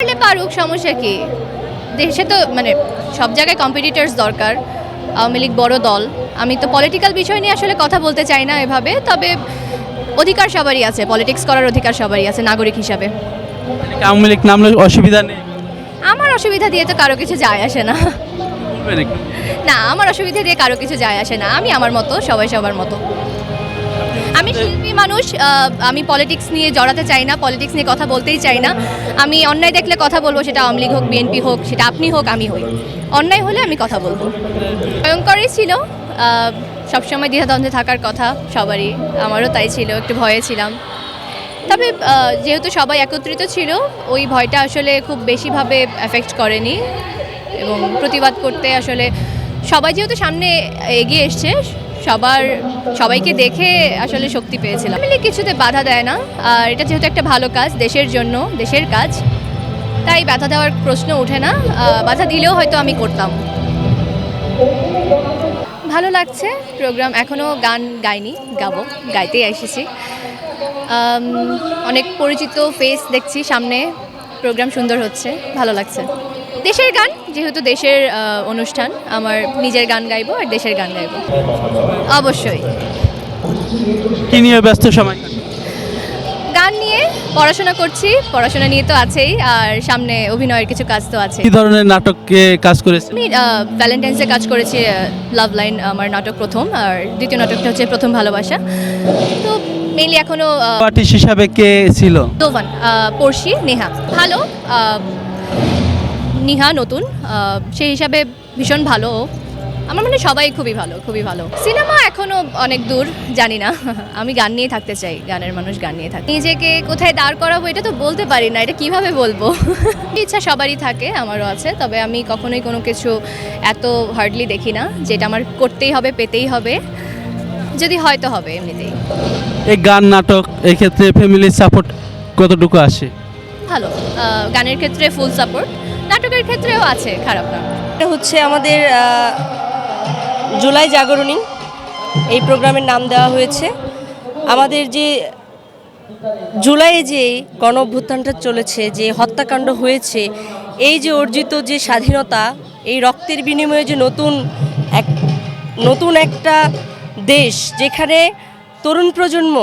পারলে পারুক সমস্যা কি? দেশে তো মানে সব জায়গায় কম্পিটিটার্স দরকার আওয়ামী লীগ বড় দল। আমি তো পলিটিক্যাল বিষয় নিয়ে আসলে কথা বলতে চাই না এভাবে তবে অধিকার সবারই আছে পলিটিক্স করার অধিকার সবারই আছে নাগরিক হিসাবে। আওয়ামী লীগ নামলে অসুবিধা নেই? আমার অসুবিধা দিয়ে তো কারও কিছু যায় আসে না। না আমার অসুবিধা দিয়ে কারও কিছু যায় আসে না আমি আমার মতো সবাই সবার মতো। আমি শিল্পী মানুষ আমি পলিটিক্স নিয়ে জড়াতে চাই না পলিটিক্স নিয়ে কথা বলতেই চাই না। আমি অন্যায় দেখলে কথা বলব, সেটা আওয়ামী লীগ হোক বিএনপি হোক, সেটা আপনি হোক, আমি হই। অন্যায় হলে আমি কথা বলব। ভয়ঙ্করই ছিল সবসময় দ্বিধাদ্বন্দ্বে থাকার কথা, সবারই, আমারও তাই ছিল, একটু ভয়ে ছিলাম। তবে যেহেতু সবাই একত্রিত ছিল, ওই ভয়টা আসলে খুব বেশিভাবে এফেক্ট করেনি। এবং প্রতিবাদ করতে আসলে সবাই যেহেতু সামনে এগিয়ে এসছে সবার, সবাইকে দেখে আসলে শক্তি পেয়েছিলাম। ফ্যামিলি কিছুতে বাধা দেয় না, আর এটা যেহেতু একটা ভালো কাজ দেশের জন্য, দেশের কাজ, তাই বাধা দেওয়ার প্রশ্ন ওঠে না। বাধা দিলেও হয়তো আমি করতাম। ভালো লাগছে প্রোগ্রাম এখনও গান গাইনি, গাবো, গাইতেই এসেছি। অনেক পরিচিত ফেস দেখছি সামনে প্রোগ্রাম সুন্দর হচ্ছে, ভালো লাগছে। দেশের গান যেহেতু দেশের অনুষ্ঠান আমার নিজের গান গাইবো আর দেশের গান গাইবো। অবশ্যই। কি নিয়ে ব্যস্ত সময়? গান নিয়ে পড়াশোনা করছি পড়াশোনা নিয়ে তো আছেই আর সামনে অভিনয়ের কিছু কাজ তো আছে। কি ধরনের নাটকে কাজ করেছে আমি ভ্যালেন্টাইন্সে কাজ করেছি লাভ লাইন আমার নাটক প্রথম আর দ্বিতীয় নাটকটা হচ্ছে প্রথম ভালোবাসা। তো মেইনলি এখনও আর্টিস্ট হিসাবে কে ছিল? দোভান পড়শি নেহা। ভালো নিহা নতুন সেই হিসাবে ভীষণ ভালো। আমার মনে হয় সবাই খুবই ভালো খুবই ভালো। সিনেমা এখনও অনেক দূর জানি না। আমি গান নিয়ে থাকতে চাই গানের মানুষ গান নিয়ে থাকে নিজেকে কোথায় দাঁড় করাবো এটা তো বলতে পারি না এটা কীভাবে বলব? ইচ্ছা সবারই থাকে আমারও আছে তবে আমি কখনোই কোনো কিছু এত হার্ডলি দেখি না যেটা আমার করতেই হবে পেতেই হবে। যদি হয়তো হবে এমনিতেই। এই গান নাটক এই ক্ষেত্রে ফ্যামিলির সাপোর্ট কতটুকু আসে? ভালো গানের ক্ষেত্রে ফুল সাপোর্ট নাটকের ক্ষেত্রেও আছে, খারাপ না। এটা হচ্ছে আমাদের জুলাই জাগরণী। এই প্রোগ্রামের নাম দেওয়া হয়েছে। আমাদের যে জুলাইয়ে যে গণ অভ্যুত্থানটা চলেছে, যে হত্যাকাণ্ড হয়েছে, এই যে অর্জিত যে স্বাধীনতা, এই রক্তের বিনিময়ে যে নতুন এক, নতুন একটা দেশ, যেখানে তরুণ প্রজন্ম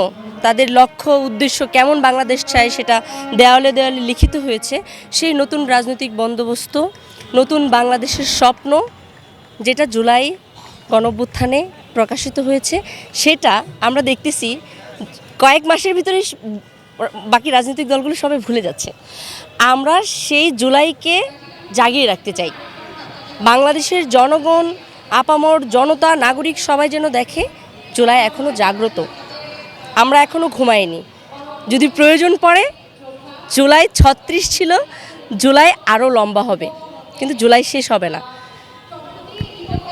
তাদের লক্ষ্য উদ্দেশ্য কেমন বাংলাদেশ চায় সেটা দেওয়ালে দেওয়ালে লিখিত হয়েছে। সেই নতুন রাজনৈতিক বন্দোবস্ত, নতুন বাংলাদেশের স্বপ্ন, যেটা জুলাই গণভ্যুত্থানে প্রকাশিত হয়েছে, সেটা আমরা দেখতেছি কয়েক মাসের ভিতরে বাকি রাজনৈতিক দলগুলো সবাই ভুলে যাচ্ছে। আমরা সেই জুলাইকে জাগিয়ে রাখতে চাই। বাংলাদেশের জনগণ, আপামর জনতা, নাগরিক সবাই যেন দেখে, জুলাই এখনও জাগ্রত। আমরা এখনও ঘুমাইনি। যদি প্রয়োজন পড়ে, জুলাই ছত্রিশ ছিল, জুলাই আরও লম্বা হবে, কিন্তু জুলাই শেষ হবে না।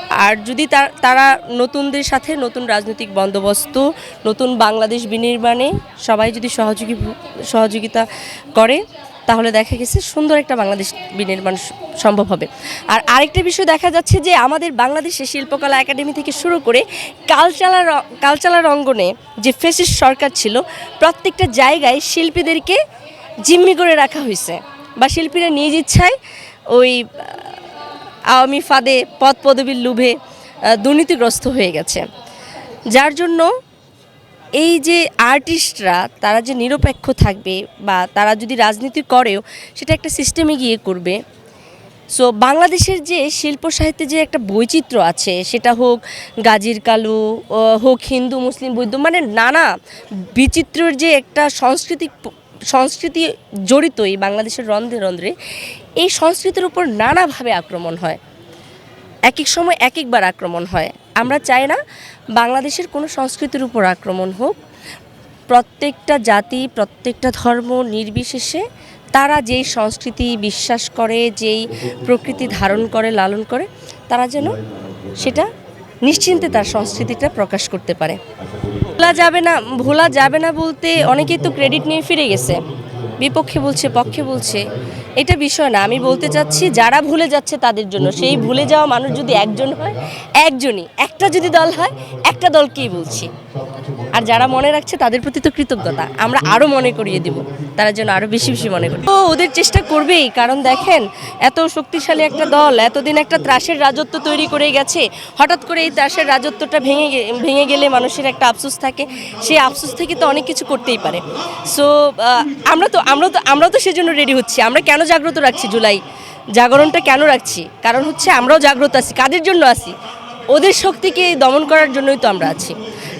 আর যদি তার- নতুনদের সাথে নতুন রাজনৈতিক বন্দোবস্ত, নতুন বাংলাদেশ বিনির্মাণে সবাই যদি সহযোগী, সহযোগিতা করে তাহলে দেখা গেছে সুন্দর একটা বাংলাদেশ বিনির্মাণ সম্ভব হবে। আর আরেকটা বিষয় দেখা যাচ্ছে যে আমাদের বাংলাদেশে শিল্পকলা একাডেমি থেকে শুরু করে কালচালার কালচালার অঙ্গনে যে ফেসিস সরকার ছিল, প্রত্যেকটা জায়গায় শিল্পীদেরকে জিম্মি করে রাখা হয়েছে বা শিল্পীরা নিজ ইচ্ছায় ওই আওয়ামী ফাঁদে পদ পদবীর লোভে দুর্নীতিগ্রস্ত হয়ে গেছে। যার জন্য এই যে আর্টিস্টরা তারা যে নিরপেক্ষ থাকবে বা তারা যদি রাজনীতি করেও সেটা একটা সিস্টেমে গিয়ে করবে। সো বাংলাদেশের যে শিল্প সাহিত্যে যে একটা বৈচিত্র্য আছে, সেটা হোক গাজীর কালু হোক হিন্দু, মুসলিম, বৌদ্ধ মানে নানা বিচিত্রের যে একটা সাংস্কৃতিক সংস্কৃতি জড়িত এই বাংলাদেশের রন্ধ্রে রন্ধ্রে, এই সংস্কৃতির উপর নানাভাবে আক্রমণ হয়। এক এক সময় এক একবার আক্রমণ হয়। আমরা চাই না বাংলাদেশের কোনো সংস্কৃতির উপর আক্রমণ হোক। প্রত্যেকটা জাতি, প্রত্যেকটা ধর্ম নির্বিশেষে তারা যেই সংস্কৃতি বিশ্বাস করে, যেই প্রকৃতি ধারণ করে, লালন করে, তারা যেন সেটা নিশ্চিন্তে তার সংস্কৃতিটা প্রকাশ করতে পারে। ভোলা যাবে না, ভোলা যাবে না বলতে অনেকেই তো ক্রেডিট নিয়ে ফিরে গেছে। বিপক্ষে বলছে, পক্ষে বলছে। এটা বিষয় না। আমি বলতে চাচ্ছি, যারা ভুলে যাচ্ছে তাদের জন্য। সেই ভুলে যাওয়া মানুষ যদি একজন হয়, একজনই। একটা যদি দল হয়, একটা দলকেই বলছি। আর যারা মনে রাখছে তাদের প্রতি তো কৃতজ্ঞতা। আমরা আরও মনে করিয়ে দিব। তারা যেন আরও বেশি বেশি মনে করি। তো ওদের চেষ্টা করবেই। কারণ দেখেন, এত শক্তিশালী একটা দল, এতদিন একটা ত্রাসের রাজত্ব তৈরি করে গেছে। হঠাৎ করে এই ত্রাসের রাজত্বটা ভেঙে ভেঙে গেলে মানুষের একটা আফসোস থাকে। সেই আফসোস থেকে তো অনেক কিছু করতেই পারে। সো আমরা তো আমরা তো আমরা তো সেজন্য রেডি হচ্ছি। আমরা কেন জাগ্রত রাখছি জুলাই। জাগরণটা কেন রাখছি? কারণ হচ্ছে আমরাও জাগ্রত আছি, কাদের জন্য আছি? ওদের শক্তিকে দমন করার জন্যই তো আমরা আছি।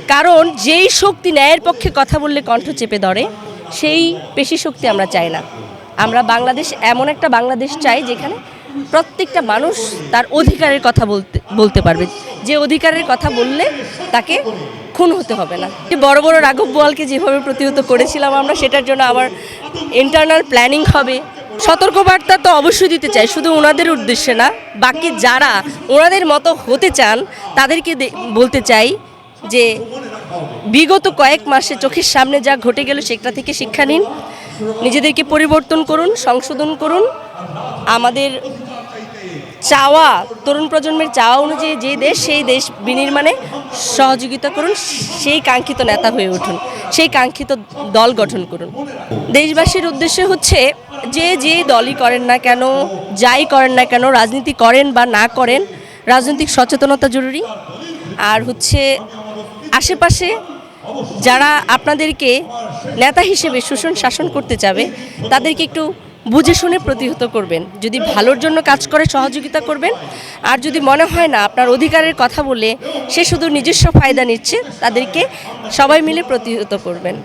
কারণ যেই শক্তি ন্যায়ের পক্ষে কথা বললে কণ্ঠ চেপে ধরে, সেই পেশি শক্তি আমরা চাই না। আমরা বাংলাদেশ, এমন একটা বাংলাদেশ চাই যেখানে প্রত্যেকটা মানুষ তার অধিকারের কথা বলতে বলতে পারবে। যে অধিকারের কথা বললে তাকে খুন হতে হবে না। যে বড় বড় রাঘব বোয়ালকে যেভাবে প্রতিহত করেছিলাম আমরা, সেটার জন্য আবার ইন্টারনাল প্ল্যানিং হবে। সতর্কবার্তা তো অবশ্যই দিতে চাই, শুধু ওনাদের উদ্দেশ্যে না, বাকি যারা ওনাদের মতো হতে চান, তাদেরকে বলতে চাই যে বিগত কয়েক মাসে চোখের সামনে যা ঘটে গেল সেটা থেকে শিক্ষা নিন, নিজেদেরকে পরিবর্তন করুন, সংশোধন করুন, আমাদের চাওয়া, তরুণ প্রজন্মের চাওয়া অনুযায়ী যে দেশ, সেই দেশ বিনির্মাণে সহযোগিতা করুন, সেই কাঙ্ক্ষিত নেতা হয়ে উঠুন, সেই কাঙ্ক্ষিত দল গঠন করুন। দেশবাসীর উদ্দেশ্য হচ্ছে যে যে দলই করেন না কেন, যাই করেন না কেন, রাজনীতি করেন বা না করেন, রাজনৈতিক সচেতনতা জরুরি। আর হচ্ছে আশেপাশে যারা আপনাদেরকে নেতা হিসেবে শোষণ শাসন করতে চাবে, তাদেরকে একটু বুঝে শুনে প্রতিহত করবেন। যদি ভালোর জন্য কাজ করে, সহযোগিতা করবেন। আর যদি মনে হয় না, আপনার অধিকারের কথা বলে সে শুধু নিজস্ব ফায়দা নিচ্ছে, তাদেরকে সবাই মিলে প্রতিহত করবেন।